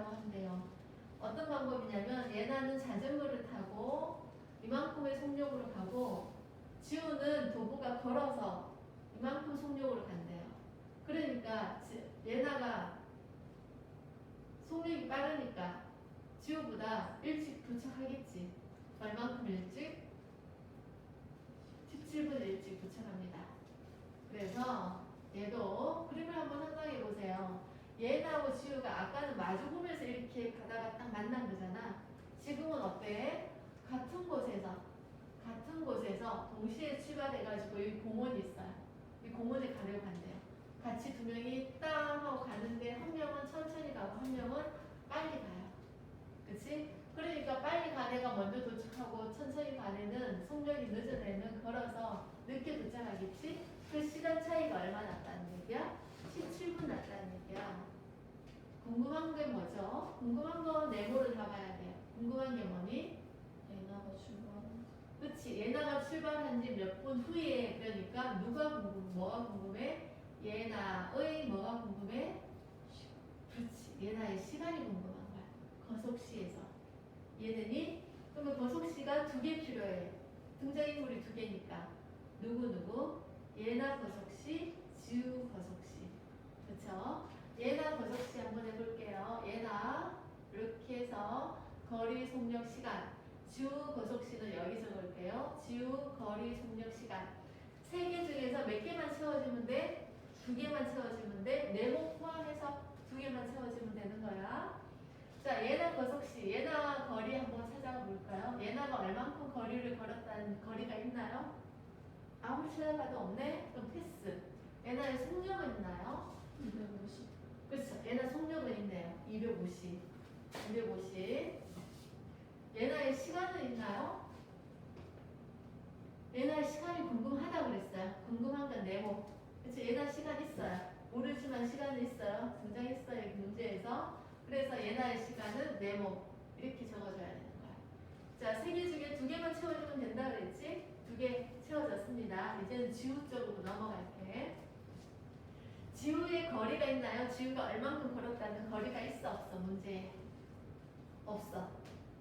도착한다고 한대요. 어떤 방법이냐면 예나는 자전거를 타고 이만큼의 속력으로 가고 지우는 도보가 걸어서 이만큼 속력으로 간대요. 그러니까 지- 예나가 속력이 빠르니까 지우보다 일찍 도착하겠지. 얼만큼 일찍? 17분 일찍 도착합니다. 그래서 얘도 그림을 한번 상상해 보세요. 얘하고 지우가 아까는 마주 보면서 이렇게 가다가 딱 만난 거잖아. 지금은 어때? 같은 곳에서 같은 곳에서 동시에 출발해가지고 여기 공원이 있어요. 이 공원에 가려고 한대요. 같이 두 명이 땅 하고 가는데 한 명은 천천히 가고 한 명은 빨리 가요. 그치? 그러니까 빨리 간 애가 먼저 도착하고 천천히 간 애는 속력이 늦은 애는 걸어서 늦게 도착하겠지? 그 시간 차이가 얼마 났다는 얘기야? 17분 났다는 얘기야. 궁금한 게 뭐죠? 궁금한 건 네모를 잡아야 돼요. 궁금한 게 뭐니? 예나가 출발한 그치 예나가 출발한 지 몇 분 후에 그러니까 누가 궁금 뭐가 궁금해? 예나의 뭐가 궁금해? 그렇지 예나의 시간이 궁금한 거야 거속시에서 얘는이 그러면 거속시가 두 개 필요해 등장인물이 두 개니까 누구 누구 예나 거속시 지우 거속시 그쵸? 예나 거속시 한번 해볼게요 예나 이렇게 해서 거리 속력 시간 지우 거속 시는 여기 적을게요. 지우 거리 속력 시간. 세 개 중에서 몇 개만 채워주면 돼? 두 개만 채워주면 돼? 네모 포함해서 두 개만 채워주면 되는 거야. 자, 예나 거속시, 예나 거리 한번 찾아가 볼까요? 예나가 얼만큼 거리를 걸었다는 거리가 있나요? 아무리 찾아봐도 없네? 그럼 패스. 예나의 속력은 있나요? 250 그렇죠. 얘나 속력은 있네요. 250. 250. 얘나의 시간은 있나요? 얘나의 시간이 궁금하다 그랬어요. 궁금한 건 네모. 그렇죠. 얘나 시간 있어요. 모르지만 시간은 있어요. 등장했어요. 문제에서. 그래서 얘나의 시간은 네모. 이렇게 적어줘야 되는 거야. 자, 세 개 중에 두 개만 채워주면 된다 그랬지? 두 개 채워졌습니다. 이제는 지우 쪽으로 넘어갈게. 지우의 거리가 있나요? 지우가 얼만큼 걸었다는 거리가 있어 없어 문제에 없어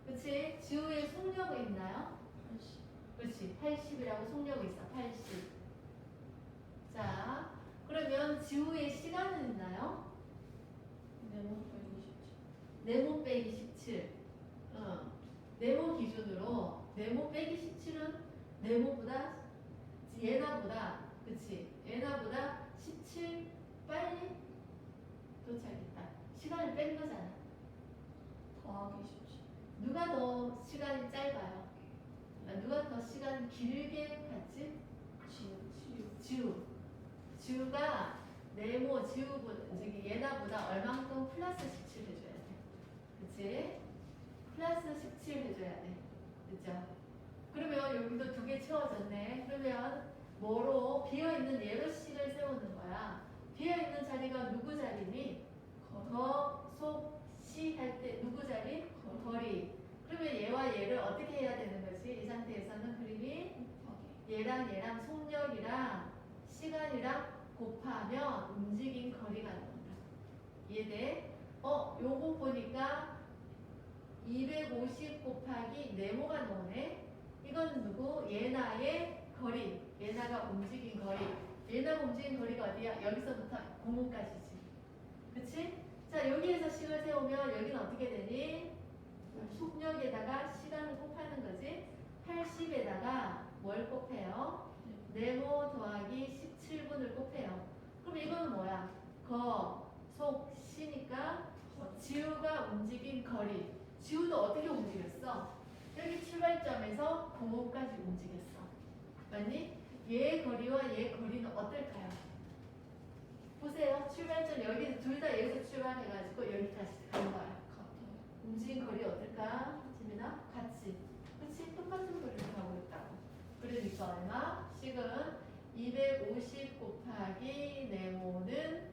그치? 지우의 속력은 있나요? 80 그렇지 80이라고 속력이 있어 80 자, 그러면 지우의 시간은 있나요? 네모 127 네모 빼기 17 어. 네모 기준으로 네모 빼기 17은 네모보다 예나보다 그치 예나보다 17 빨리 도착했다. 시간을 뺀 거잖아. 더하기 17 누가 더 시간이 짧아요? 아, 누가 더 시간 길게 갔지? 지우 지우. 지우. 지우가 네모 지우보다 저기 예나보다 얼만큼 플러스 17 해줘야 돼? 그치? 플러스 17 해줘야 돼. 그죠 그러면 여기도 두 개 채워졌네. 그러면 뭐로 비어있는 예로 식을 세우는 거야 비어있는 자리가 누구 자리니 거, 속, 시 할 때 누구 자리? 거리 그러면 얘와 얘를 어떻게 해야 되는 거지 이 상태에서는 그림이 얘랑 얘랑 속력이랑 시간이랑 곱하면 움직인 거리가 나온다. 이해돼? 어, 요거 보니까 250 곱하기 네모가 나오네. 이건 누구? 예나의 거리. 예나가 움직인 거리. 예나가 움직인 거리가 어디야? 여기서부터 공문까지지. 그치? 자, 여기에서 식을 세우면 여기는 어떻게 되니? 속력에다가 시간을 곱하는 거지. 80에다가 뭘 곱해요? 네모 더하기 17분을 곱해요. 그럼 이거는 뭐야? 거, 속, 시니까 지우가 움직인 거리. 지우도 어떻게 움직였어? 여기 출발점에서 공호까지 움직였어. 맞니? 얘 거리와 얘 거리는 어떨까요? 보세요. 출발점 여기 둘 다 여기서 출발해가지고 여기까지 간 거야. 움직인 거리 어떨까? 지민아? 같이. 그치? 똑같은 거리를 가고 있다고. 그러니까 얼마? 식은 250 곱하기 네모는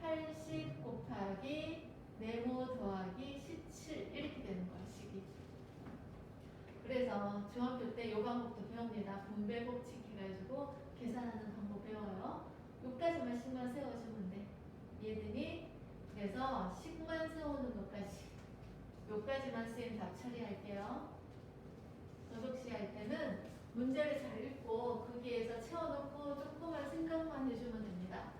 80 곱하기 네모 더하기 17 이렇게 되는 거야, 식이. 그래서 중학교 때 요 방법도 배웁니다. 분배 법칙 계산하는 방법 배워요. 여기까지만 식만 세워주면 돼. 얘들이 그래서 식만 세우는 것까지 요까지만 쓰인 답 처리할게요. 도덕시 할 때는 문제를 잘 읽고 거기에서 채워놓고 조금만 생각만 해주면 됩니다.